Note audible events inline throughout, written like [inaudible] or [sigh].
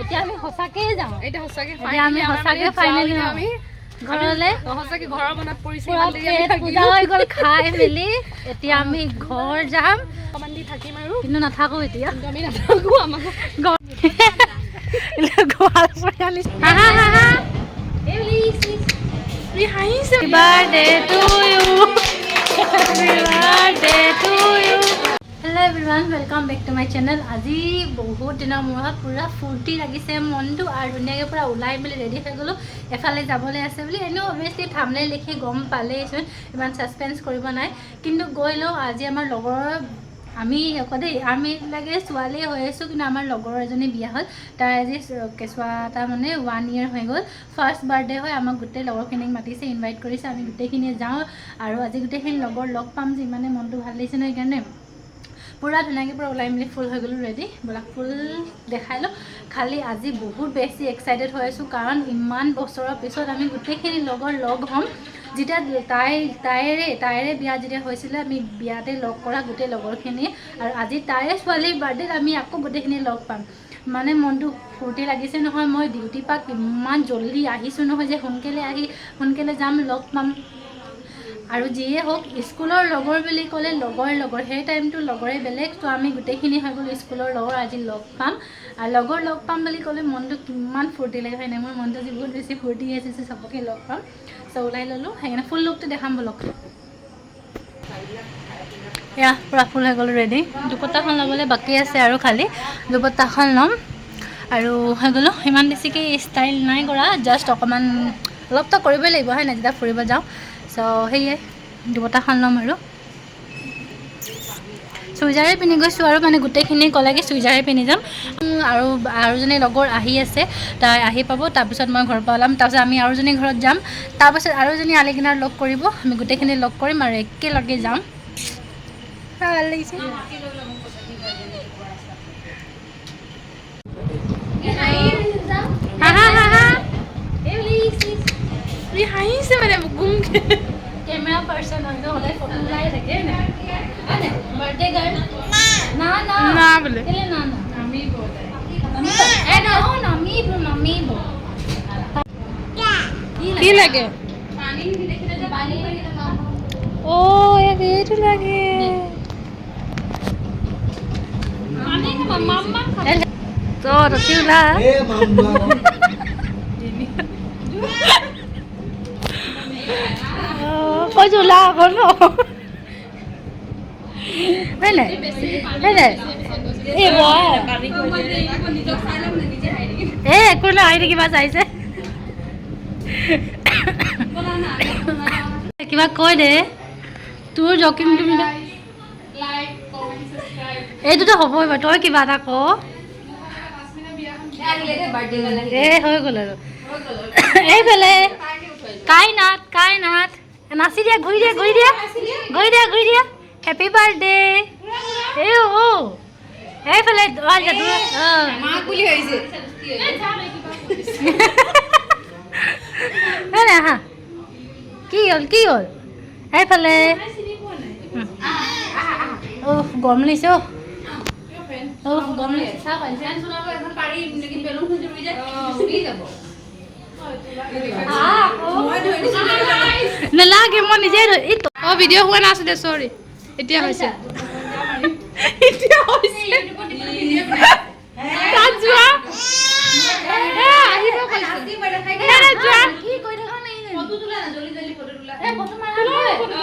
এতিয়া আমি সঁচাকেই যাওঁ এতিয়া সঁচাকে আমি সঁচাকে ফাইনেলি আমি ঘৰলে। সঁচাকে ঘৰৰ মনত পৰিছে পূজা হৈ গ'ল খাই মেলি। এতিয়া আমি ঘৰ যাম। দি থাকিম আৰু। কিন্তু নাথাকো এতিয়া। আমি নাথাকো আমাক হাঁহিছে। You. Happy birthday to you. Hello' everyone welcome back to my channel আজি বহুত দিনৰ মূৰত পূৰা ফূৰ্তি লাগিছে, মনটো আৰু ধুনীয়াকৈ পূৰা ওলাই মেলি ৰেডি হৈ গ'লোঁ। এফালে যাবলৈ আছে বুলি, এনেও অভিয়াছলি থামলে লিখি গম পালেইচোন, ইমান ছাছপেঞ্চ কৰিব নাই। কিন্তু গৈ লওঁ, আজি আমাৰ লগৰৰ আমি আকৌ দেই আমিবিলাকে ছোৱালীয়ে হৈ আছোঁ, কিন্তু আমাৰ লগৰ এজনী বিয়া হ'ল। তাৰ আজি কেঁচুৱা এটা মানে ওৱান ইয়েৰ হৈ গ'ল। ফাৰ্ষ্ট বাৰ্থডে হয়, আমাক গোটেই লগৰখিনিক মাতিছে ইনভাইট কৰিছে, আমি গোটেইখিনিয়ে যাওঁ। আৰু আজি গোটেইখিনি লগৰ লগ পাম যে ইমানে মনটো ভালো লাগিছে ন সেইকাৰণে। পূৰা ধুনীয়াকৈ পূৰা ওলাই মেলি ফুল হৈ গ'লোঁ ৰেডি বোলা ফুল দেখাই লওঁ। খালি আজি বহুত বেছি এক্সাইটেড হৈ আছোঁ কাৰণ ইমান বছৰৰ পিছত আমি গোটেইখিনি লগৰ লগ হ'ম। যেতিয়া তাই, তাইৰে তাইৰে বিয়া যেতিয়া হৈছিলে, আমি বিয়াতে লগ কৰা গোটেই লগৰখিনি আৰু আজি তাইৰে ছোৱালীৰ বাৰ্থডেত আমি আকৌ গোটেইখিনি লগ পাম। মানে মনটো ফূৰ্তি লাগিছে নহয়, মই ডিউটিৰ পৰা কিমান জল্দি আহিছোঁ নহয় যে সোনকালে আহি, সোনকালে যাম, লগ পাম। আৰু যিয়ে হওক, স্কুলৰ লগৰ বুলি ক'লে লগৰ লগৰ, সেই টাইমটো লগৰে বেলেগ। ত' আমি গোটেইখিনি হৈ গ'লো স্কুলৰ লগৰ, আজি লগ পাম। আৰু লগৰ লগ পাম বুলি ক'লে মনটো কিমান ফূৰ্তি লাগে হয় মোৰ মনটো আজি বহুত বেছি ফূৰ্তি আছে, চবকে লগ পাম। চ' ওলাই ল'লোঁ। সেইকাৰণে ফুল লুকটো দেখাম বলক। এয়া, পূৰা ফুল হৈ গ'লোঁ ৰেডি দুপত্তাখন ল'বলৈ বাকী আছে আৰু খালি। দুপত্তাখন ল'ম। আৰু হৈ গ'লোঁ। ইমান বেছিকৈ ষ্টাইল নাই কৰা। জাষ্ট অকণমান অলপতো কৰিবই লাগিব হয় নাই যেতিয়া ফুৰিব যাওঁ। চ' সেয়ে দুপত্তাখন ল'ম আৰু। চুইজাৰে পিন্ধি গৈছোঁ আৰু মানে গোটেইখিনি ক'লে কি চুইজাৰে পিন্ধি যাম। আৰু আৰু এজনী লগৰ আহি আছে তাই আহি পাব তাৰপিছত মই ঘৰৰ পৰা ওলাম। তাৰপিছত আমি আৰু এজনী ঘৰত যাম। তাৰপাছত আৰু এজনী আলিকিনাৰ লগ কৰিব। আমি গোটেইখিনি লগ কৰিম আৰু একেলগে যাম। ভাল লাগিছে। হা, তুমি হাঁহিছে মানে গুমকে কেমেৰা পাৰ্চন হয়তো সদায় ফটো ওলাই থাকে বাৰ্থডে গাৰ্ল না না না বোলে কেলে না না নামিব এ ন নামিব নামিব কি লাগে অ ইয়াক এইটো লাগে তো ৰতি ওলা কৈছো ওলা আকৌ ন হয় নাই হয় নাই এই বয় এ একো নাই আহি থাকিবা চাইছে? কিবা কৈ দে? তোৰ জকিং তুমি এইটোতো হ'বই বাৰু তই কিবা এটা ক। এ, হৈ গ'ল আৰু। এইফালে কাই নাথ নাচি দিয়া ঘূৰি দিয়া ঘূৰি দিয়া ঘূৰি দিয়া। ঘূৰি দিয়া হেপী বাৰ্থডে এই অ এইফালে অ, যা, দূৰ- অ। নাই নাই আহা কি হ'ল কি হ'ল? উফ গৰম লাগিছে চাহ পাইছে নালাগে মই নিজে ধৰি- এই তো- অ ভিডিঅ' হোৱা নাছিলে চৰি এতিয়া হৈছে। এতিয়া হৈছে। তাত যোৱা। আহিব যোৱা। কি কৈ থকা নাই জানো? এ, ফটো মাৰা তোলা নহয়। ফটো।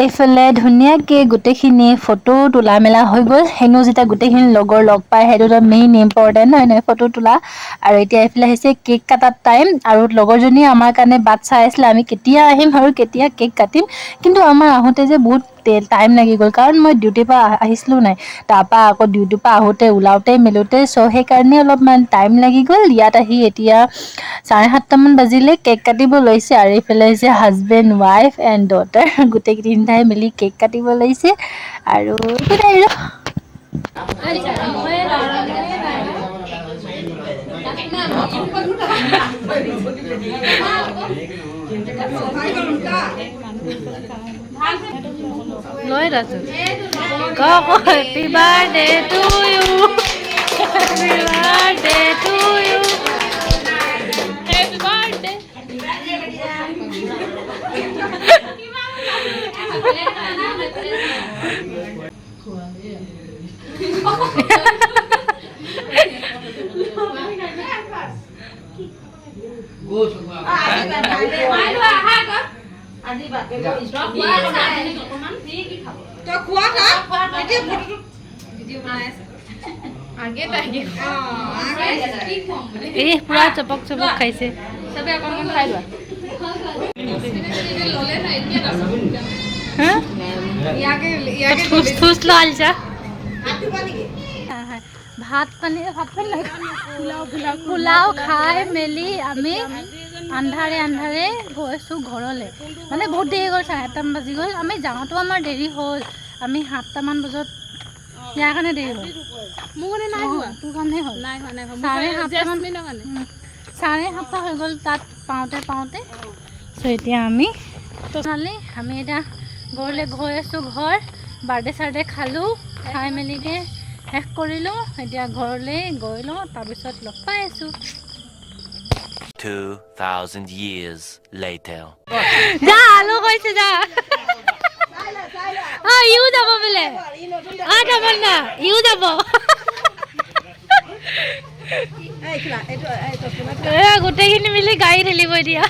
এইফালে ধুনীয়াকৈ গোটেইখিনি ফটো তোলা মেলা হৈ গ'ল। হেনো যেতিয়া গোটেইখিনি লগৰ লগ পায় সেইটোতো মেইন ইম্পৰ্টেণ্ট হয় নহয়? ফটো তোলা। আৰু এতিয়া এইফালে আহিছে কেক কটাৰ টাইম আৰু লগৰজনীয়ে আমাৰ কাৰণে বাট চাই আছিলে, আমি কেতিয়া আহিম আৰু কেতিয়া কেক কাটিম। কিন্তু আমাৰ আহোঁতে যে বহুত টাইম লাগি গ'ল। কাৰণ মই ডিউটিৰ পৰা আহিছিলোঁ নাই। তাৰপৰা আকৌ ডিউটিৰ পৰা আহোঁতে, ওলাওঁতে, মেলোঁতে। চ' সেইকাৰণে অলপমান টাইম লাগি গ'ল। ইয়াত আহি এতিয়া চাৰে সাতটামান বাজিলে। কেক কাটিব লৈছে। আৰু এইফালে হৈছে হাজবেণ্ড ৱাইফ এণ্ড ডটাৰ গোটেই তিনিটাই মিলি কেক কাটিব লৈছে আৰু আৰু লৈ ক happy birthday to you happy birthday এই পুৰা চপক চপক খাইছে। চবে অকণমান খাই লোৱা। হা? থুচ থুচ লোৱা ভাত পানী ভাত পানী পোলাও খাই মেলি আমি। আন্ধাৰে আন্ধাৰে গৈছোঁ ঘৰলৈ। মানে বহুত দেৰি গ'ল চাৰে আঠটামান বাজি গ'ল। আমি যাওঁতেও আমাৰ দেৰি হ'ল। আমি সাতটামান বজাত ইয়াৰ কাৰণে দেৰি হ'ল। মোৰ নাই হোৱা। তোৰ কাৰণে হ'ল। চাৰে সাতটামান চাৰে সাতটা হৈ গ'ল তাত পাওঁতে পাওঁতে। চ' এতিয়া আমি আমি এতিয়া ঘৰলৈ গৈ আছোঁ ঘৰ বাৰ্থডে চাৰ্থডে খালোঁ খাই মেলিকে শেষ কৰিলোঁ এতিয়া ঘৰলৈ গৈ লওঁ তাৰপিছত লগ পাই আছোঁ। 2,000 years later. যা আলু কৈছে যা। অ ইও যাব বোলে। অ তামান্না ইও যাব। গোটেইখিনি মিলি গাড়ী ঠেলিব এতিয়া।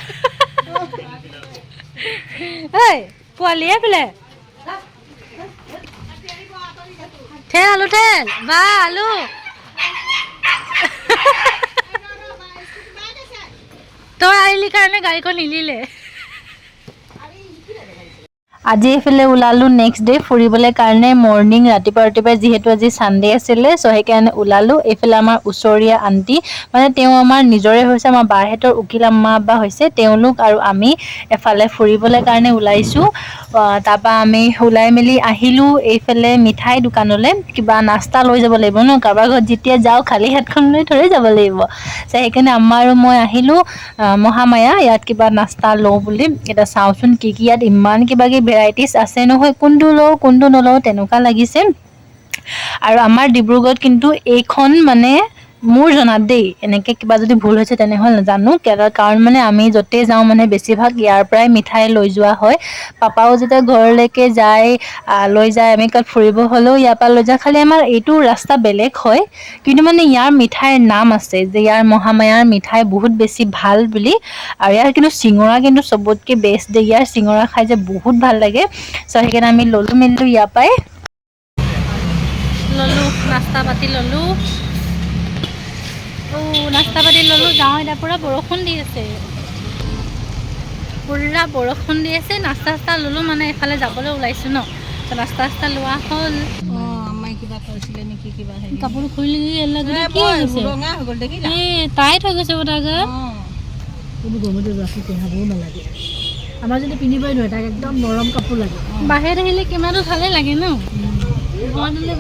ঐ পোৱালিয়ে বোলে ঠেল আলু ঠেল বা আলু তই আহিলি কাৰণে গাড়ীখন নিলিলে আজি এইফালে ওলালোঁ নেক্সট ডে' ফুৰিবলৈ কাৰণে মৰ্ণিং ৰাতিপুৱা ৰাতিপুৱাই যিহেতু আজি ছানডে আছিলে চ' সেইকাৰণে ওলালোঁ। এইফালে আমাৰ ওচৰীয়া আণ্টি মানে তেওঁ আমাৰ নিজৰে হৈছে আমাৰ বাৰহেঁতৰ উকিল আম্মা আব্বা হৈছে তেওঁলোক আৰু আমি এফালে ফুৰিবলৈ কাৰণে ওলাইছোঁ। তাৰপৰা আমি ওলাই মেলি আহিলোঁ এইফালে মিঠাই দোকানলৈ। কিবা নাস্তা লৈ যাব লাগিব ন কাৰোবাৰ ঘৰত যেতিয়া যাওঁ খালী হাতখন লৈ থৈ যাব লাগিব। চ' সেইকাৰণে আম্মা আৰু মই আহিলোঁ। আহ, মহামায়া ইয়াত কিবা নাস্তা লওঁ বুলি। এতিয়া চাওঁচোন কি কি ইয়াত ইমান কিবা কিবি ভেৰাইটিজ আছে নহয় কোনটো লওঁ কোনটো নলওঁ তেনেকুৱা লাগিছে আৰু আমাৰ ডিব্ৰুগড়ত কিন্তু এইখন মানে মোৰ জনাত দেই, এনেকৈ কিবা যদি ভুল হৈছে তেনেহ'লে নাজানো। কাৰণ মানে আমি য'তেই যাওঁ মানে বেছিভাগ ইয়াৰ পৰাই মিঠাই লৈ যোৱা হয়। পাপাও যেতিয়া ঘৰলৈকে যায় লৈ যায়, আমি ক'ৰবাত ফুৰিব হ'লেও ইয়াৰ পৰা লৈ যায়। খালি আমাৰ এইটো ৰাস্তা বেলেগ হয়। কিন্তু মানে ইয়াৰ মিঠাইৰ নাম আছে যে ইয়াৰ মহামায়াৰ মিঠাই বহুত বেছি ভালো বুলি। আৰু ইয়াৰ কিন্তু চিঙৰা কিন্তু চবতকৈ বেষ্ট দেই। ইয়াৰ চিঙৰা খাই যে বহুত ভালো লাগে। চ' সেইকাৰণে আমি ল'লোঁ মেলিলোঁ ইয়াৰ পৰাই। ল'লোঁ, নাস্তা পাতি ল'লোঁ। নাস্তা পাতি ল'লোঁ যাওঁ এতিয়া পূৰা বৰষুণ দি আছে। পূৰা বৰষুণ দি আছে নাস্তা চাস্তা ল'লোঁ মানে এফালে যাবলৈ ওলাইছোঁ ন। নাস্তা চাস্তা লোৱা হ'ল। আমাই কিবা কৈছিলে নেকি কিবা কাপোৰ খুলি টাইট হৈ গৈছে বোধ গাত গৰমতে ৰাখি পিন্ধাবও নালাগে। আমাৰ যদি পিন্ধিবই নোৱাৰে তাক একদম নৰম কাপোৰ লাগে। বাহিৰত আহিলে কিমানটো ভালে লাগে ন?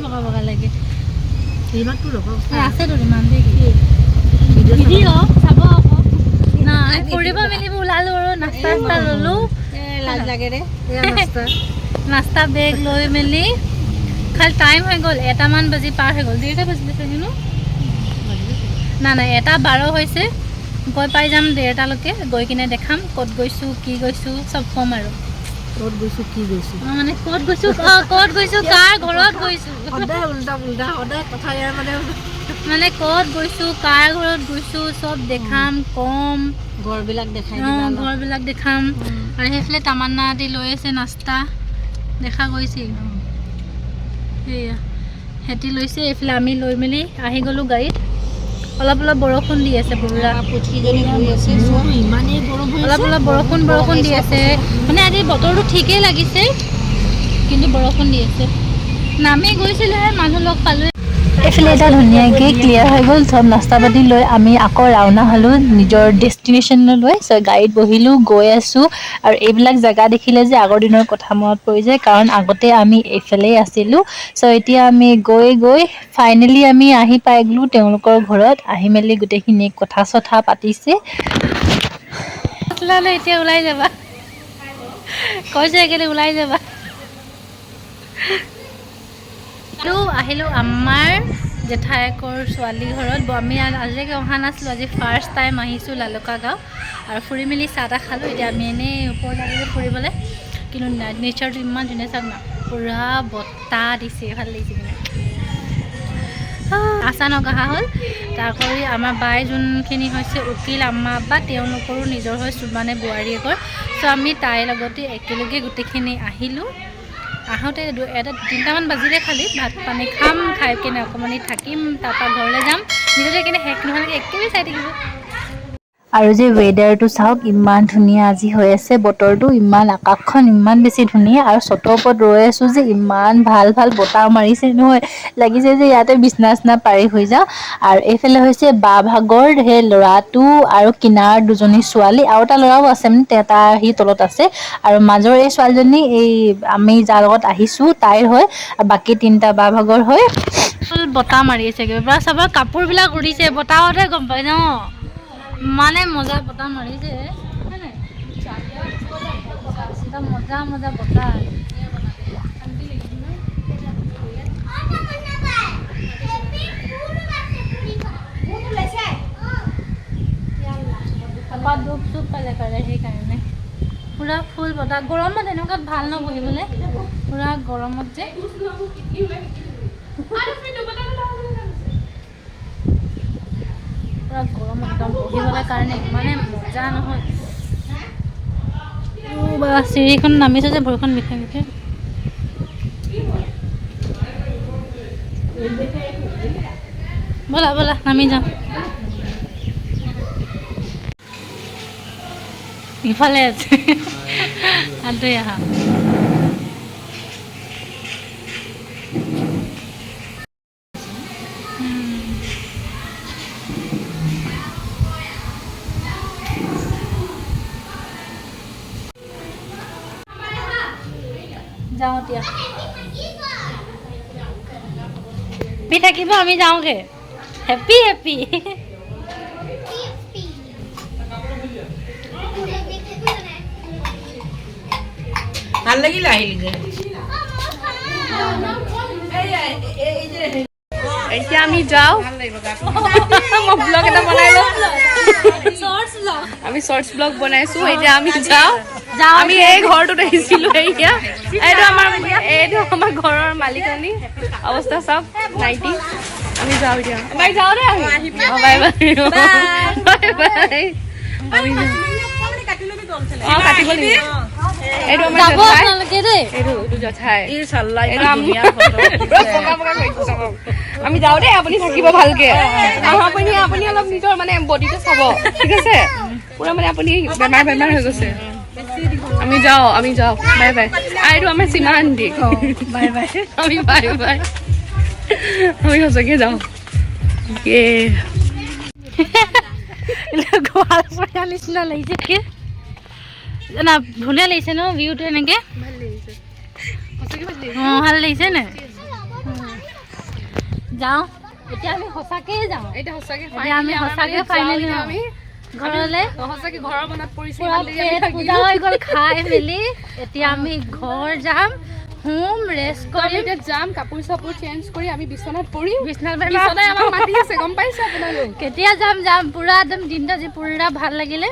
বগা বগা লাগে। এইবাৰতো ৰ'ব আছেতো ইমান দেই ভিডিঅ' ভিডিঅ' চাব আকৌ ফুৰিব মেলিব ওলালোঁ আৰু নাস্তা চাস্তা ল'লোঁ। লাজ লাগে ৰে। নাস্তা। বেগ লৈ মেলি। খালি টাইম হৈ গ'ল এটামান বাজি পাৰ হৈ গ'ল। দেৰিটা বাজিলে চাগে ন নাই নাই এটা বাৰ হৈছে। গৈ পাই যাম ডেৰটালৈকে গৈ কিনে দেখাম ক'ত গৈছোঁ কি গৈছোঁ চব ক'ম আৰু। ক'ত গৈছোঁ কি গৈছোঁ? মানে ক'ত গৈছোঁ ক'ত গৈছোঁ কাৰ ঘৰত গৈছোঁ? সদায় উল্টা পুল্টা সদায় কথা ইয়াৰ মানে মানে ক'ত গৈছোঁ কাৰ ঘৰত গৈছোঁ চব দেখাম ক'ম। ঘৰবিলাক দেখাই অঁ দিবা অলপ। ঘৰবিলাক দেখাম। আৰু সেইফালে তামান্না আদি লৈ আছে নাস্তা। দেখা গৈছিল সেয়া। সিহঁতি লৈছে এইফালে আমি লৈ মেলি আহি গ'লোঁ গাড়ীত। অলপ অলপ বৰষুণ দি আছে পুৰা। হৈ অলপ অলপ বৰষুণ বৰষুণ দি আছে। মানে আজি বতৰটো ঠিকেই লাগিছে কিন্তু বৰষুণ দি আছে। নামি গৈছিলেহে মানুহ লগ পালোঁ এইফালে এটা ধুনীয়াকৈ ক্লিয়াৰ হৈ গ'ল। চব নাস্তা পাতি লৈ আমি আকৌ ৰাওনা হ'লোঁ। নিজৰ ডেষ্টিনেশ্যনলৈ। চ' গাড়ীত বহিলোঁ গৈ আছোঁ। আৰু এইবিলাক জেগা দেখিলে যে আগৰ দিনৰ কথা মনত পৰি যায়। কাৰণ আগতে আমি এইফালেই আছিলোঁ। চ' এতিয়া আমি গৈ গৈ ফাইনেলি আমি আহি পাই গ'লোঁ তেওঁলোকৰ ঘৰত। আহি মেলি গোটেইখিনি কথা চথা পাতিছে। এতিয়া ওলাই যাবা। কৈছে ওলাই যাবা। আৰু আহিলোঁ আমাৰ জেঠায়েকৰ ছোৱালী ঘৰত। ব- আমি আজিলৈকে অহা নাছিলোঁ আজি ফাৰ্ষ্ট টাইম আহিছোঁ লালুকা গাঁও। আৰু ফুৰি মেলি চাহ তাহ খালোঁ। এতিয়া আমি এনেই ওপৰত আহিলোঁ ফুৰিবলৈ। কিন্তু নেচাৰটো ইমান ধুনীয়া চাওক না পূৰা বতাহ দিছে ভাল লাগিছে কিনে। আচানক অহা হ'ল। তাৰ কৰি আমাৰ বাই যোনখিনি হৈছে উকিল আম্মা আব্বা তেওঁলোকৰো নিজৰ হয় মানে বোৱাৰীয়েকৰ চ' আমি তাইৰ লগতে একেলগে গোটেইখিনি আহিলোঁ। আহোঁতে এটা তিনিটামান বাজিলে খালি ভাত পানী খাম খাই কিনে অকণমানি থাকিম তাৰপৰা ঘৰলৈ যাম। নিজতে কিনে শেষ নোহোৱালৈকে একেবাৰে চাই থাকিব। আৰু যে ৱেডাৰটো চাওক ইমান ধুনীয়া আজি হৈ আছে বতৰটো ইমান আকাশখন ইমান বেছি ধুনীয়া আৰু চটৰ ওপৰত ৰৈ আছোঁ যে ইমান ভাল ভাল বতাহ মাৰিছে নহয়। লাগিছে যে ইয়াতে বিচনা চিচনা পাৰি হৈ যাওঁ। আৰু এইফালে হৈছে বা ভাগৰ সেই ল'ৰাটো আৰু কিনাৰ দুজনী ছোৱালী আৰু এটা ল'ৰাও আছে মানে তাৰ সি তলত আছে। আৰু মাজৰ এই ছোৱালীজনী এই আমি যাৰ লগত আহিছোঁ তাইৰ আৰু বাকী তিনিটা বা ভাগৰ হয় বতাহ মাৰি আছে চাবা কাপোৰবিলাক উৰিছে বতাহতে গম পাই ন? মানে মজা বতাহ হয় মজা মজা বতাহ। তাৰপৰা দুখ চুপ পালে সেইকাৰণে। পূৰা ফুল বতাহ। গৰমত এনেকুৱাত ভালো ন বহিবলৈ পূৰা গৰমত যে। পূৰা গৰম একদম, বহিবলৈ কাৰণে ইমানে মজা নহয়। বা, চিৰিখন নামিছে যে, ভৰিখন বিষাই বিষাই। ব'লা ব'লা, নামি যাওঁ। ইফালে আছে। আঁতৰি আহা। থাকিব আমি যাওঁগে হেপী হেপী ভালো লাগিলে আহিলি যে এতিয়া আমি যাওঁ। [laughs] মই ব্লগ এটা বনাই লওঁ। আমি শৰ্টছ ব্লগ বনাইছো এতিয়া আমি যাওঁ। যাওঁ আমি এই ঘৰটোত আহিছিলো এতিয়া। এইটো আমাৰ এইটো আমাৰ ঘৰৰ মালিকনী। অৱস্থা চাওক নাইটি। আমি যাওঁ এতিয়া। বাই যাওঁ দে আমি। অ, বাই বাই। বাই। বাই আমি যাওঁ। অ কাটিব লাগিব। এইটো আমাৰ যাব জেঠাই। আপোনালোকে দেই। এইটো এইটো জেঠাই। ই চাল্লা এইটো ইমান আমি আমি যাওঁ দেই আপুনি থাকিব ভালকে আহ, আপুনি আপুনি অলপ নিজৰ মানে বডিটো চাব ঠিক আছে পুৰা মানে আপুনি বেমাৰ বেমাৰ হৈ গৈছে আমি যাওঁ আমি যাওঁ বাই বাই আৰু আমাৰ সীমা আন্টি বাই বাই আমি বাই বাই আমি সঁচাকে যাওঁ ইয়ে গোৱালপৰীয়া নিচিনা লাগিছে কি না ধুনীয়া লাগিছে ন ভিউটো এনেকে অঁ ভালো লাগিছে নে যাওঁ। এতিয়া আমি সঁচাকেই যাওঁ। এতিয়া সঁচাকে আমি সঁচাকে ফাইনেলি আমি ঘৰলৈ। সঁচাকে ঘৰৰ মনত পৰিছে পুৰা ইমান দেৰি আমি পেট পূজা থাকিলো। হৈ গ'ল খাই মেলি। এতিয়া আমি ঘৰ যাম শুম ৰেষ্ট তো আমি কৰিম। এতিয়া যাম কাপোৰ চাপোৰ চেঞ্জ কৰি আমি বিচনাত পৰিম। বিচনাত বিচনাই আমাক মাতি আছে গম পাইছে আপোনালোক? কেতিয়া যাম যাম। পুৰা একদম দিনটো আজি পুৰা ভাল লাগিলে।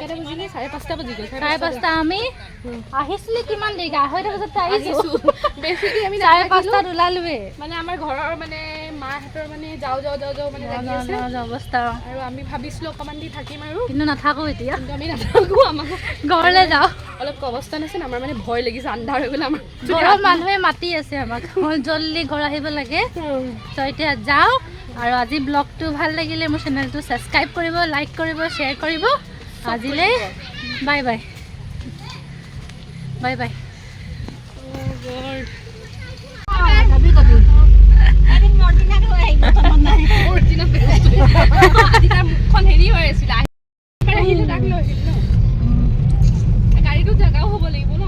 চাৰে পাঁচটা বাজি গ'ল চাৰে পাঁচটা আমি আহিছিলো কিমান দেৰিকে? আঢ়ৈটা বজাত আহিছো। আমি চাৰে। পাঁচটাত ওলালোৱে মানে আমাৰ ঘৰৰ মানে মাহঁতৰ মানে যাওঁ যাওঁ যাওঁ যাওঁ মানে লাগি আছে। অৱস্থা। আৰু আমি ভাবিছিলো অকমান দি থাকিম আৰু। কিন্তু নাথাকো এতিয়া। কিন্তু আমি নাথাকো আমাক ঘৰলৈ যাওঁ। অলপ অৱস্থা নাছিল আমাৰ মানে ভয় লাগিছে আন্ধাৰ হৈ গ'লে আমাৰ। ঘৰৰ মানুহে মাতি আছে আমাক। জল্দি ঘৰ আহিব লাগে। ত' এতিয়া যাওঁ। আৰু আজি ব্লগটো ভালো লাগিলে মোৰ চেনেলটো ছাবস্ক্ৰাইব কৰিব লাইক কৰিব শ্বেয়াৰ কৰিব। আজিলৈ বাই বাই। Bye by. আজি তাৰ মুখখন হেৰি হৈ আছিলে। আহিলে তাক লৈ আহিলো ন। গাড়ীটো জেগাও হ'ব লাগিব ন।